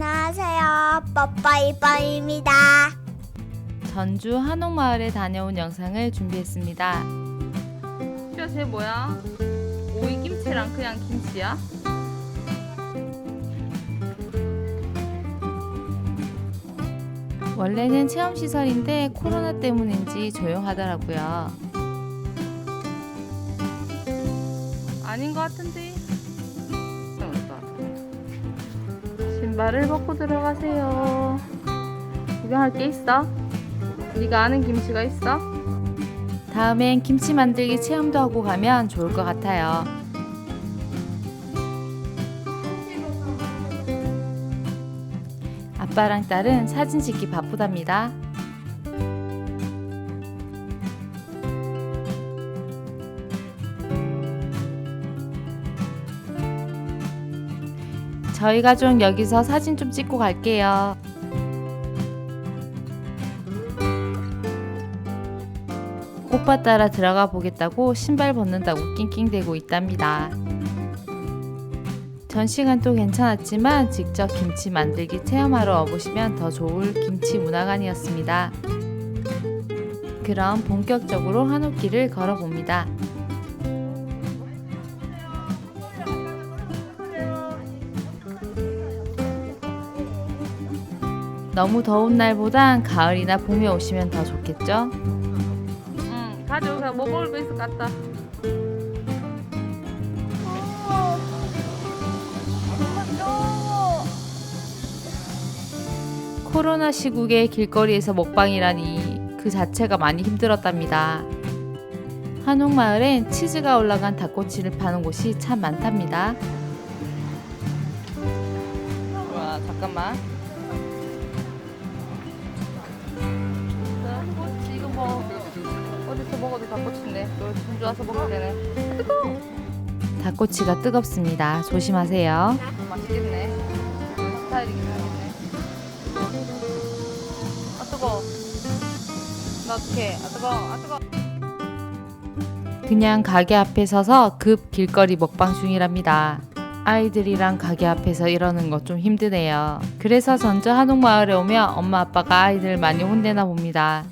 안녕하세요. 뽀뽀이뽀입니다. 전주 한옥마을에 다녀온 영상을 준비했습니다. 뼈, 쟤 뭐야? 오이 김치랑 그냥 김치야? 원래는 체험시설인데 코로나 때문인지 조용하더라고요. 아닌 것 같은데. 신발을 벗고 들어가세요. 구경할 게 있어? 네가 아는 김치가 있어? 다음엔 김치 만들기 체험도 하고 가면 좋을 것 같아요. 아빠랑 딸은 사진 찍기 바쁘답니다. 저희 가족 여기서 사진 좀 찍고 갈게요. 오빠 따라 들어가 보겠다고 신발 벗는다고 낑낑대고 있답니다. 전시관도 괜찮았지만 직접 김치 만들기 체험하러 와보시면 더 좋을 김치 문화관이었습니다. 그럼 본격적으로 한옥길을 걸어봅니다. 너무 더운 날보단 가을이나 봄에 오시면 더 좋겠죠? 응, 가져오세요. 뭐 먹을 거것 같다. 코로나 시국에 길거리에서 먹방이라니 그 자체가 많이 힘들었답니다. 한옥마을엔 치즈가 올라간 닭꼬치를 파는 곳이 참 많답니다. 와, 잠깐만. 닭꼬치인데 또 전주 와서 먹어야 되네. 닭꼬치가 뜨겁습니다. 조심하세요. 맛있겠네. 스타일이긴 하겠네. 아 뜨거. 나 어떡해. 아 뜨거. 아 뜨거. 그냥 가게 앞에 서서 급 길거리 먹방 중이랍니다. 아이들이랑 가게 앞에서 이러는 거 좀 힘드네요. 그래서 전주 한옥마을에 오면 엄마 아빠가 아이들 많이 혼내나 봅니다.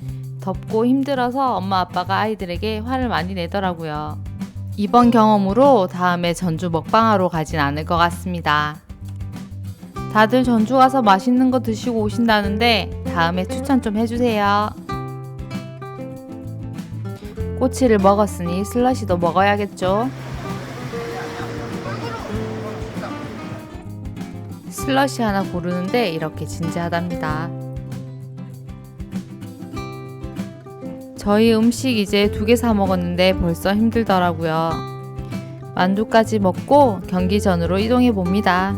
덥고 힘들어서 엄마 아빠가 아이들에게 화를 많이 내더라고요. 이번 경험으로 다음에 전주 먹방하러 가진 않을 것 같습니다. 다들 전주 가서 맛있는 거 드시고 오신다는데 다음에 추천 좀 해주세요. 꼬치를 먹었으니 슬러시도 먹어야겠죠. 슬러시 하나 고르는데 이렇게 진지하답니다. 저희 음식 이제 두 개 사 먹었는데 벌써 힘들더라고요. 만두까지 먹고 경기전으로 이동해 봅니다.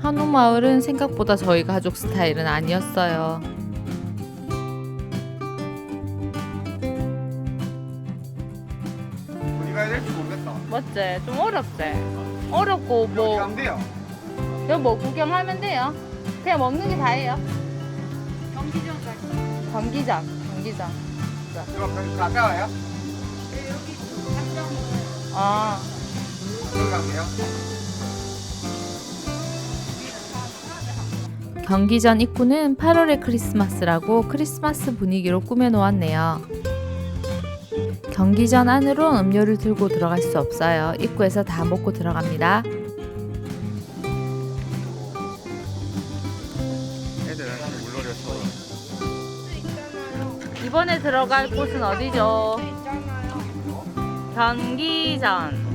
한옥 마을은 생각보다 저희 가족 스타일은 아니었어요. 어디 가야 될지 모르겠다. 맞지? 좀 어렵지? 어렵고 뭐 가면 돼요. 여기 뭐 구경하면 돼요. 그냥 먹는 게 다예요. 경기장. 경기장. 그럼 여기 가까워요? 아, 여기 가면 돼요? 경기전 입구는 8월의 크리스마스라고 크리스마스 분위기로 꾸며놓았네요. 경기전 안으로 음료를 들고 들어갈 수 없어요. 입구에서 다 먹고 들어갑니다. 이번에 들어갈 곳은 어디죠?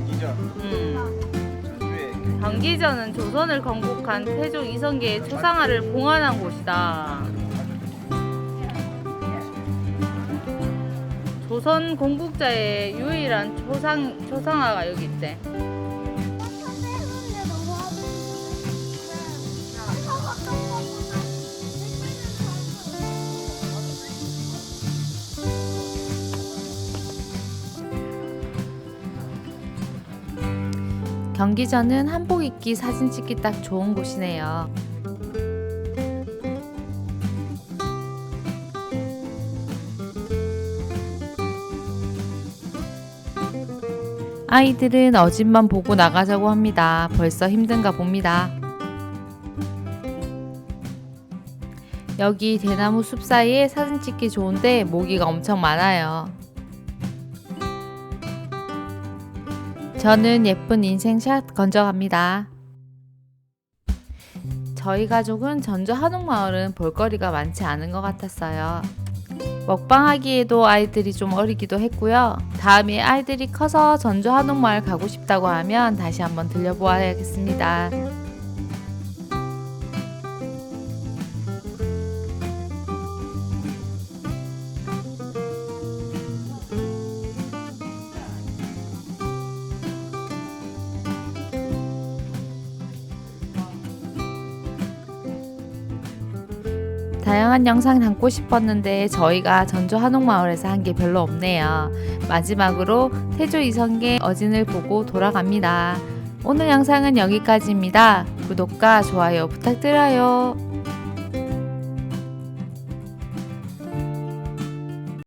이전 음. 전주에 경기전은 조선을 건국한 태조 이성계의 초상화를 봉안한 곳이다. 조선 공국자의 유일한 초상 초상화가 여기 있대. 경기전은 한복 입기 사진 찍기 딱 좋은 곳이네요. 아이들은 어집만 보고 나가자고 합니다. 벌써 힘든가 봅니다. 여기 대나무 숲 사이에 사진 찍기 좋은데 모기가 엄청 많아요. 저는 예쁜 인생샷 건져갑니다. 저희 가족은 전주 한옥마을은 볼거리가 많지 않은 것 같았어요. 먹방하기에도 아이들이 좀 어리기도 했고요. 다음에 아이들이 커서 전주 한옥마을 가고 싶다고 하면 다시 한번 들려보아야겠습니다. 다양한 영상 담고 싶었는데 저희가 전주 한옥마을에서 한 게 별로 없네요. 마지막으로 태조 이성계 어진을 보고 돌아갑니다. 오늘 영상은 여기까지입니다. 구독과 좋아요 부탁드려요.